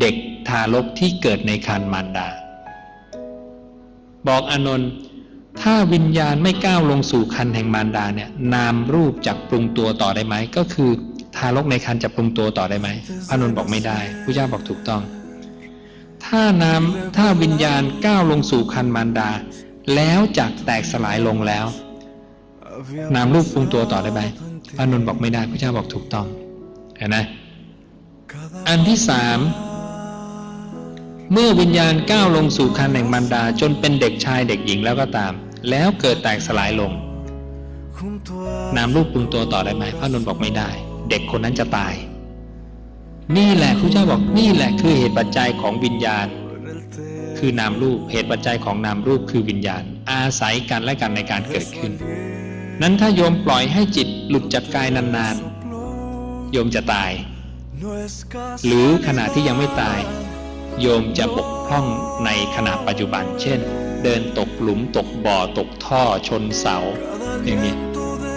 เด็กทารกที่เกิดในครรภ์มารดา บอกอนนท์ถ้าวิญญาณไม่ก้าวลงสู่คันแห่งมารดาเนี่ยนามรูปจะปรุงตัวต่อได้ไหม ก็คือทารกในคันจะปรุงตัวต่อได้ไหมพระอนนท์บอกไม่ได้พระเจ้าบอกถูกต้อง ถ้านามถ้าวิญญาณก้าวลงสู่คันมารดา แล้วจากแตกสลายลงแล้ว นามรูปปรุงตัวต่อได้ไหมพระอนนท์บอกไม่ได้พระเจ้าบอกถูกต้องเห็นไหม อันที่สามเมื่อวิญญาณก้าวลงสู่คันแห่งมารดาจนเป็นเด็กชายเด็กหญิงแล้วก็ตาม แล้วเกิดแตกสลายลงนามรูปปรุงตัวต่อได้ไหมพระนนท์บอกไม่ได้ เด็กคนนั้นจะตาย นี่แหละพระเจ้าบอกนี่แหละคือเหตุปัจจัยของวิญญาณ คือนามรูปเหตุปัจจัยของนามรูปคือวิญญาณ อาศัยกันและกันในการเกิดขึ้น นั้นถ้าโยมปล่อยให้จิตหลุดจากกายนานๆโยมจะตาย หรือขณะที่ยังไม่ตาย โยมจะบกพร่องในขณะปัจจุบัน เช่น เดินตกหลุมตกบ่อตกท่อชนเสา อย่างนี้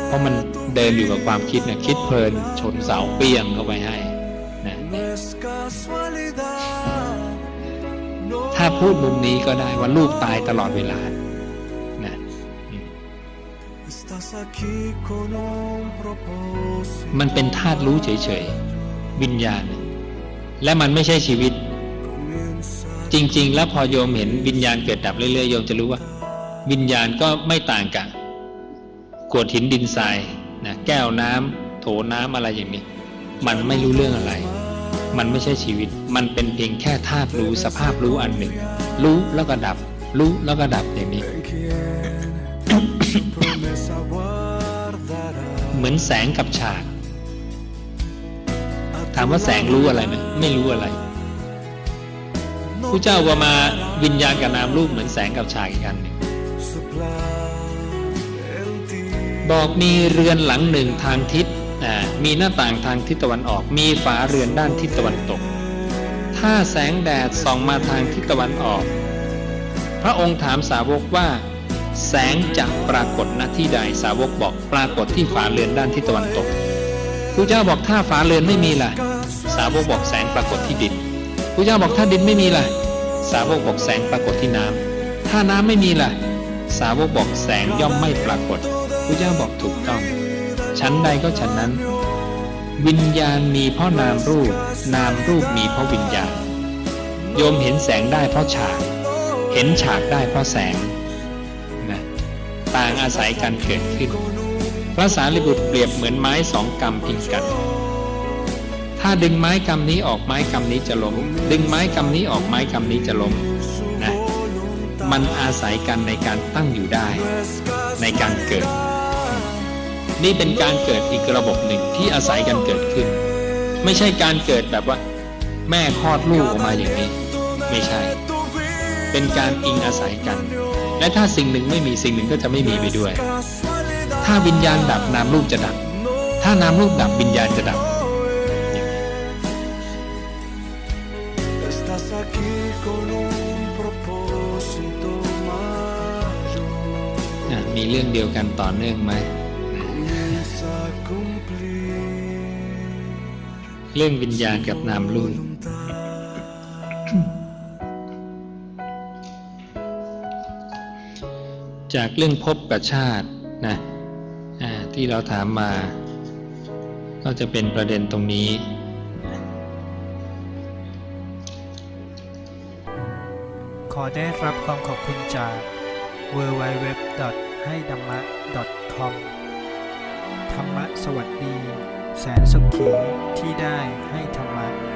เพราะมันเดินอยู่กับความคิดเนี่ยคิดเพลินชนเสาเปี้ยงเข้าไปให้นะถ้าพูดมุมนี้ก็ได้ว่าลูกตายตลอดเวลานะมมันเป็นธาตุรู้เฉยๆ วิญญาณ และมันไม่ใช่ชีวิต จริง ๆ แล้วพอโยมเห็นวิญญาณเกิดดับเรื่อยๆโยมจะรู้ว่า วิญญาณก็ไม่ต่างกับกวดหินดินทรายนะแก้วน้ำโถน้ำอะไรอย่างนี้ มันไม่รู้เรื่องอะไร มันไม่ใช่ชีวิต มันเป็นเพียงแค่ธาตุรู้สภาพรู้อันหนึ่ง รู้แล้วก็ดับ รู้แล้วก็ดับอย่างนี้ เหมือนแสงกับฉาก ถามว่าแสงรู้อะไรไหมไม่รู้อะไรผู้เจ้าว่ามาวิญญาณกับนามรูปเหมือนแสงกับฉากอีกอันหนึ่งบอกมีเรือนหลังหนึ่งทางทิศมีหน้าต่างทางทิศตะวันออก มีฝาเรือนด้านทิศตะวันตก ถ้าแสงแดดส่องมาทางทิศตะวันออก พระองค์ถามสาวกว่า แสงจะปรากฏณที่ใดสาวกบอกปรากฏที่ฝาเรือนด้านทิศตะวันตก พระเจ้าบอกถ้าฝาเรือนไม่มีล่ะ สาวกบอกแสงปรากฏที่ดินพระเจ้าบอกถ้าดินไม่มีล่ะ สาวกบอกแสงปรากฏที่น้ำถ้าน้ำไม่มีล่ะ สาวกบอกแสงย่อมไม่ปรากฏพระเจ้าบอกถูกต้อง ชั้นใดก็ชั้นนั้น วิญญาณมีเพราะนามรูป นามรูปมีเพราะวิญญาณ โยมเห็นแสงได้เพราะฉาก เห็นฉากได้เพราะแสงนะต่างอาศัยกันเกิดขึ้น พระสารีบุตรเปรียบเหมือนไม้สองกำพิงกัน ถ้าดึงไม้กำนี้ออกไม้กำนี้จะล้ม ดึงไม้กำนี้ออกไม้กำนี้จะล้มนะมันอาศัยกันในการตั้งอยู่ได้ ในการเกิด นี่เป็นการเกิดอีกระบบหนึ่งที่อาศัยกันเกิดขึ้น ไม่ใช่การเกิดแบบว่า แม่คลอดลูกออกมาอย่างนี้ ไม่ใช่ เป็นการอิงอาศัยกัน และถ้าสิ่งหนึ่งไม่มีสิ่งหนึ่งก็จะไม่มีไปด้วย ถ้าวิญญาณดับนามรูปจะดับ ถ้านามรูปดับวิญญาณจะดับอะมีเรื่องเดียวกันต่อเนื่องไหม เรื่องวิญญาณกับนามรูปจากเรื่องภพกับชาตินะ ที่เราถามมา ก็จะเป็นประเด็นตรงนี้ ขอได้รับความขอบคุณจาก w w w ให้ธรรมะ .com ธรรมะสวัสดี แสนสุขีที่ได้ให้ธรรมะ